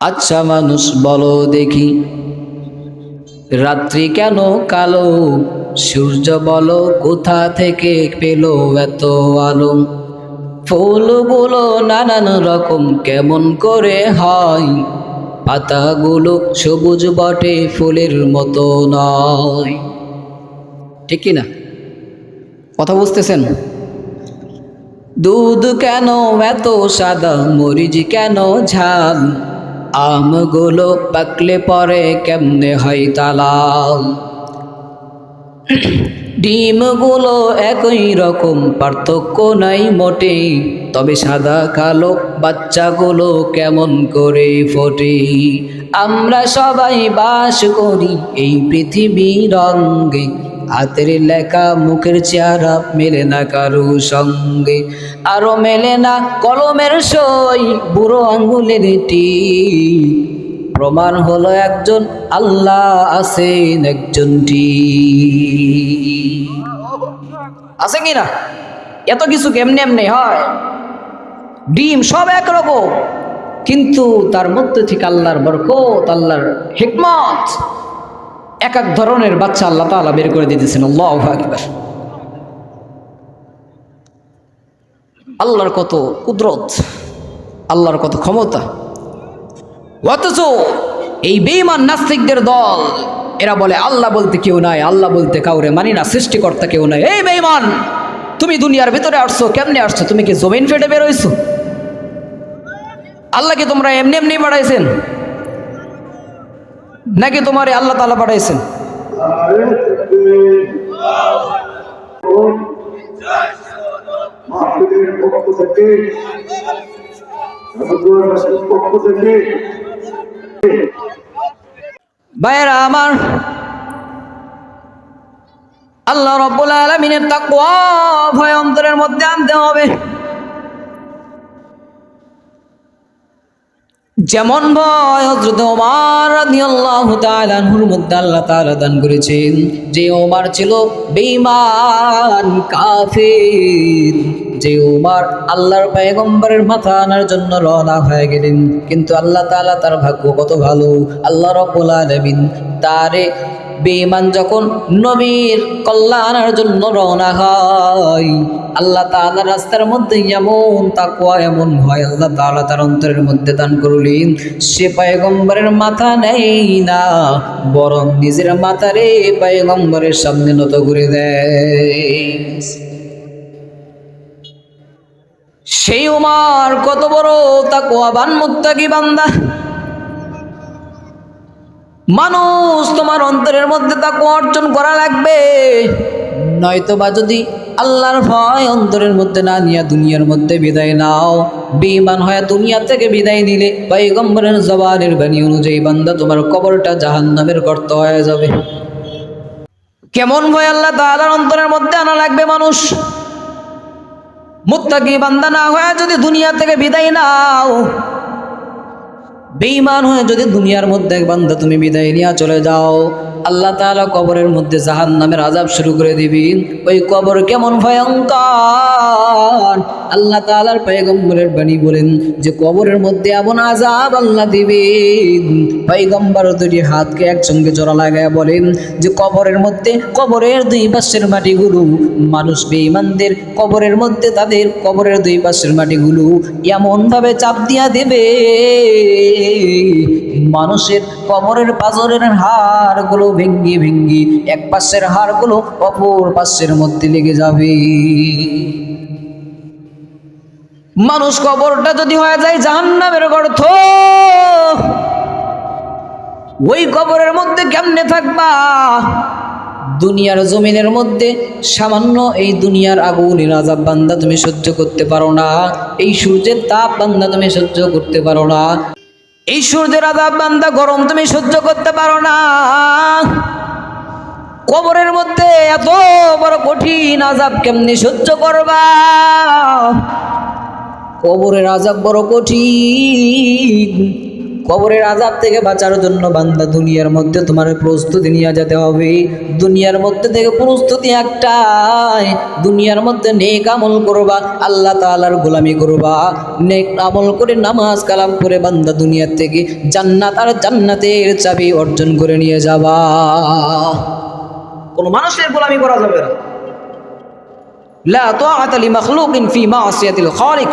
আচ্ছা মানুষ, বলো দেখি। রাত্রি কেন কালো? সূর্য বলো, কোথা থেকে পেল এত আলো? ফুলগুলো নানান রকম কেমন করে হয়? পাতাগুলো সবুজ বটে, ফুলের মতো নয়। ঠিক কি না? কথা বুঝতেছেন? দুধ কেন এত সাদা, মরিচ কেন ঝাল? আমগুলো পাকলে পরে কেমনে হয় তালাল? ডিমগুলো একই রকম, পার্থক্য নাই মোটে। তবে সাদা কালো বাচ্চাগুলো কেমন করে ফোটে? আমরা সবাই বাস করি এই পৃথিবী রঙ্গে হাতের লেখা, মুখের চেহারা মেলে না কারও সঙ্গে। আরও মেলে না কলমের সই, বুড়ো আঙ্গুলের টি প্রমাণ হলো একজন আল্লাহ, আছেন একজনটি আছে কি না এত কিছু কেমনে এমনি হয়? ডিম সব একরকম, কিন্তু তার মধ্যে থেকে আল্লাহর বরকত, আল্লাহর হিকমত। এক এক ধরনের বাচ্চা আল্লাহ তাআলা বের করে দিতেছেন। আল্লাহ আকবার। আল্লাহর কত কুদরত, আল্লাহর কত ক্ষমতা। অথচ এই বেইমান নাস্তিকদের দল, এরা বলে, আল্লাহ বলতে কেউ নাই, আল্লাহ বলতে কাউরে মানি না, সৃষ্টিকর্তা কেউ নাই। এই বেইমান তুমি দুনিয়ার ভিতরে আসছো, কেমনে আসছো? তুমি কি জমিন ফেটে বেরোইছো? আল্লাহকে তোমরা এমনি এমনি পাঠাইছেন নাকি তোমারে আল্লাহ তালা পাঠাইছেন? ভাইয়েরা আমার আল্লাহ রব্বুল আলমিনের তাকওয়া ভয় অন্তরের মধ্যে আনতে হবে। যেমন ভয় হজরত ওমার রাদিয়াল্লাহু তাআলা নূর মধ্যে আল্লাহ তাআলা দান করেছেন, যে ওমার ছিল বেঈমান, কাফির। যে ওমার আল্লাহর পয়গম্বরের মাথা আনার জন্য রওনা হয়ে গেলেন, কিন্তু আল্লাহ তাআলা তার ভাগ্য কত ভালো? আল্লাহ রাব্বুল আলামিন তারে বেঈমান যখন নবীর কল্যাণের জন্য রওনা হয়, আল্লাহ তাআলা রাস্তার মধ্যে এমন তাকওয়া, এমন ভয় আল্লাহ তাআলা তার অন্তরের মধ্যে দান করলেন। সে পয়গম্বরের মাথা নেই না, বরং নিজের মাথারে পয়গম্বরের সামনে নত করে দেয়। সেই উমার কত বড় তাকওয়াবান, মুত্তাকি বান্দা। মানুষ তোমার অন্তরের মধ্যে তাকে অর্জন করা লাগবে। নয়তো বা যদি আল্লাহর ভয় অন্তরের মধ্যে না নিয়ে দুনিয়ার মধ্যে বিদায় নাও, বেঈমান হয়ে দুনিয়া থেকে বিদায় নিলে পয়গম্বরের জবানের বাণী অনুযায়ী বান্দা তোমার কবরটা জাহান্নামের গর্ত হয়ে যাবে। কেমন ভয় আল্লাহ তাআলার অন্তরের মধ্যে আনা লাগবে মানুষ? মুত্তাকি বান্দা না হয়ে যদি দুনিয়া থেকে বিদায় নাও বেঈমান হয়ে যদি দুনিয়ার মধ্যে এক বান্দা তুমি বিদায় নিয়ে চলে যাও, আল্লাহ তাআলা কবরের মধ্যে জাহান নামের আজাব শুরু করে দিবেন ওই কবর কেমন ভয়ঙ্কর। আল্লাহ তাআলার পয়গম্বরের বাণী বলেন যে, কবরের মধ্যে এমন আজাব আল্লাহ দিবেন। পয়গম্বর দুটি হাতকে একসঙ্গে জোড়া লাগায় বলেন যে, কবরের মধ্যে, কবরের দুই পাশের মাটিগুলো, মানুষ বেঈমানদের কবরের মধ্যে তাদের কবরের দুই পাশের মাটিগুলো এমনভাবে চাপ দিয়া দেবে। মানুষের কবরের পাজরের হাড়গুলো ভেঙ্গি ভেঙ্গি এক পাশের হাড়গুলো অপর পাশের মধ্যে লেগে যাবে। মানুষ কবরটা যদি হয়ে যায় জাহান্নামের গর্থ ওই কবরের মধ্যে কেমনে থাকবা? দুনিয়ার জমিনের মধ্যে সামান্য এই দুনিয়ার আগুনের আজাব বান্দা তুমি সহ্য করতে পারো না, এই সূর্যের তাপ বান্দা তুমি সহ্য করতে পারো না। এই সূর্যের আদাব বান্দা গরম তুমি সহ্য করতে পারো না। কবরের মধ্যে এত বড় কঠিন আজাব কেমনি সহ্য করবা? কবরের আজাব বড় কঠিন। কবরের আজাব থেকে বাঁচার জন্য বান্দা দুনিয়ার মধ্যে তোমার প্রস্তুতি নিয়ে যেতে হবে। দুনিয়ার মধ্যে থেকে প্রস্তুতি একটাই, দুনিয়ার মধ্যে নেক আমল করবা, আল্লাহ তাআলার গোলামি করবা। নেক আমল করে নামাজ কালাম করে বান্দা দুনিয়ার থেকে জান্নাত আর জান্নাতের চাবি অর্জন করে নিয়ে যাবা। কোনো মানুষের গোলামি করা যাবে না। লা তো তাআতা লিমাখলুকিন ফি মাসিয়াতিল খালিক।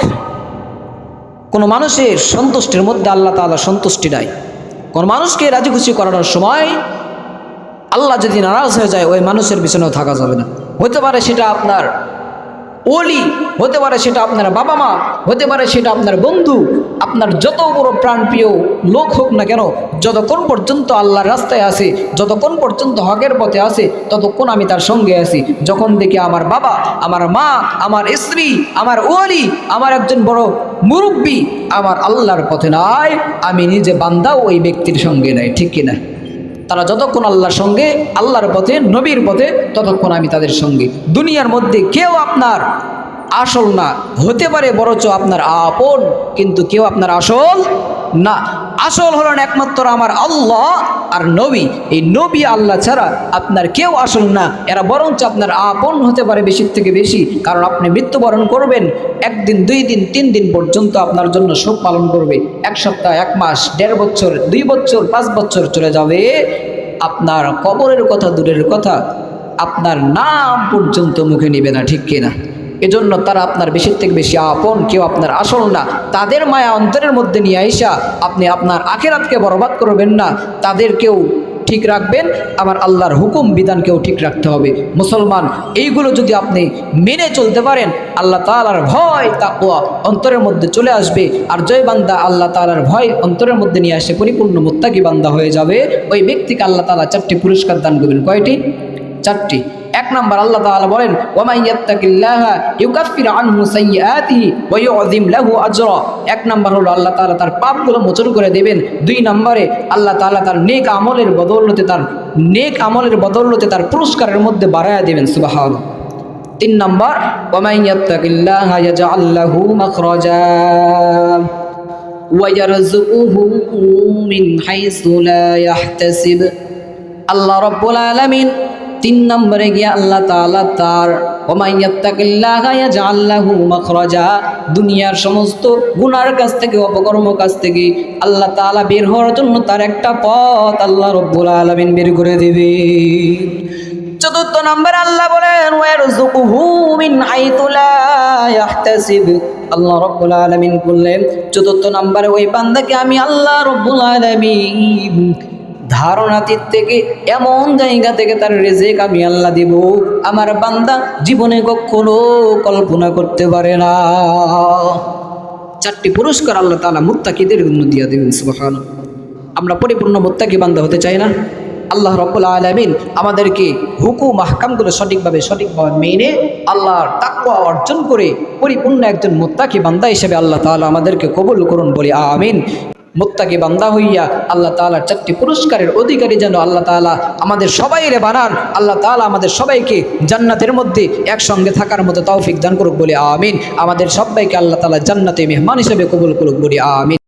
কোনো মানুষের সন্তুষ্টির মধ্যে আল্লাহ তালা সন্তুষ্টি নাই। কোনো মানুষকে রাজি খুশি করানোর সময় আল্লাহ যদি নারাজ হয়ে যায়, ওই মানুষের পিছনেও থাকা যাবে না। হতে পারে সেটা আপনার ওলি, হতে পারে সেটা আপনার বাবা মা হতে পারে সেটা আপনার বন্ধু, আপনার যত বড় প্রাণপ্রিয় লোক হোক না কেন, যতক্ষণ পর্যন্ত আল্লাহর রাস্তায় আছে, যতক্ষণ পর্যন্ত হকের পথে আছে, ততক্ষণ আমি তার সঙ্গে আছি। যখন দেখি আমার বাবা, আমার মা, আমার স্ত্রী, আমার ওলি, আমার একজন বড় মুরব্বী, আমার আল্লাহর পথে নাই, আমি নিজে বান্দা ওই ব্যক্তির সঙ্গে নাই, ঠিক কিনা? তারা যতক্ষণ আল্লাহর সঙ্গে, আল্লাহর পথে, নবীর পথে, ততক্ষণ আমি তাদের সঙ্গে। দুনিয়ার মধ্যে কেউ আপনার আসল না, হতে পারে বরঞ্চ আপনার আপন, কিন্তু কেউ আপনার আসল না। আসল হলেন একমাত্র আমার আল্লাহ আর নবী। এই নবী আল্লাহ ছাড়া আপনার কেউ আসল না। এরা বরঞ্চ আপনার আপন হতে পারে বেশির থেকে বেশি, কারণ আপনি মৃত্যুবরণ করবেন, একদিন, দুই দিন, তিন দিন পর্যন্ত আপনার জন্য শোক পালন করবে। এক সপ্তাহ, এক মাস, দেড় বছর, দুই বছর, পাঁচ বছর চলে যাবে। আপনার কবরের কথা, দূরের কথা আপনার নাম পর্যন্ত মুখে নেবে না, ঠিক কিনা? এজন্য তারা আপনার বেশির থেকে বেশি আপন, কেউ আপনার আসল না। তাদের মায়া অন্তরের মধ্যে নিয়ে আইসা আপনি আপনার আখেরাতকে বরবাদ করবেন না। তাদেরকেও ঠিক রাখবেন আমার আল্লাহর হুকুম, বিধানকেও ঠিক রাখতে হবে। মুসলমান, এইগুলো যদি আপনি মেনে চলতে পারেন, আল্লাহ তালার ভয় তাকুয়া অন্তরের মধ্যে চলে আসবে। আর জয় বান্দা আল্লাহ তালার ভয় অন্তরের মধ্যে নিয়ে আসে, পরিপূর্ণ মুত্তাকি বান্দা হয়ে যাবে। ওই ব্যক্তিকে আল্লাহ তালা চারটি পুরস্কার দান করবেন। কয়টি? চারটি। এক নম্বর আল্লাহ তাআলা বলেন ওয়ামাই ইয়াত্তাকিল্লাহা ইউকাফির আনহু সাইয়্যাতিহি ওয়া ইউযিম লাহু আজরা এক নম্বর হলো আল্লাহ তাআলা তার পাপগুলো মোচন করে দেবেন দুই নম্বরে আল্লাহ তাআলা তার নেক আমলের বদৌলতে তার নেক আমলের বদৌলতে তার পুরস্কারের মধ্যে বাড়ায়া দেবেন সুবহানাল্লাহ তিন নম্বর ওয়ামাই ইয়াত্তাকিল্লাহা ইয়াজআল লাহু মাখরাজা ويرزقه من حيث لا يحتسب আল্লাহ রব্বুল আলামিন তিন নম্বরে গিয়ে আল্লাহ তাআলা তার দুনিয়ার সমস্ত গুনার কাছ থেকে, অপকর্ম কাছ থেকে আল্লাহ তাআলা বের হওয়ার জন্য তার একটা পথ আল্লাহ রব্বুল আলামিন বের করে দেবে। চতুর্থ নম্বর আল্লাহ বলেন আল্লাহ রব্বুল আলামিন বললেন, চতুর্থ নম্বরে ওই বান্দাকে আমি আল্লাহ রব্বুল আলামিন ধারণাতীত থেকে এমন জায়গা থেকে তার রেজেক আমি আল্লাহ দেব। আমার বান্দা জীবনে কখনো কল্পনা করতে পারে না। চারটি পুরস্কার আল্লাহ তালা মুত্তাকিদের জন্য দিয়ে দেবেন, সুবাহান। আমরা পরিপূর্ণ মুত্তাকি বান্দা হতে চাই না। আল্লাহ রব্বুল আলমিন আমাদেরকে হুকুম, আহকামগুলো সঠিকভাবে সঠিকভাবে মেনে আল্লাহর তাকুয়া অর্জন করে পরিপূর্ণ একজন মুত্তাকি বান্দা হিসেবে আল্লাহ তাআলা আমাদেরকে কবুল করুন বলি, আমিন। মুত্তাকি বান্দা হইয়া আল্লাহ তালার চারটি পুরস্কারের অধিকারী যেন আল্লাহ তালা আমাদের সবাইরে বানান, আল্লাহ তালা আমাদের সবাইকে জান্নাতের মধ্যে একসঙ্গে থাকার মতো তৌফিক দান করুক বলে, আমিন। আমাদের সবাইকে আল্লাহ তালা জান্নাতে মেহমান হিসেবে কবুল করুক বলে, আমিন।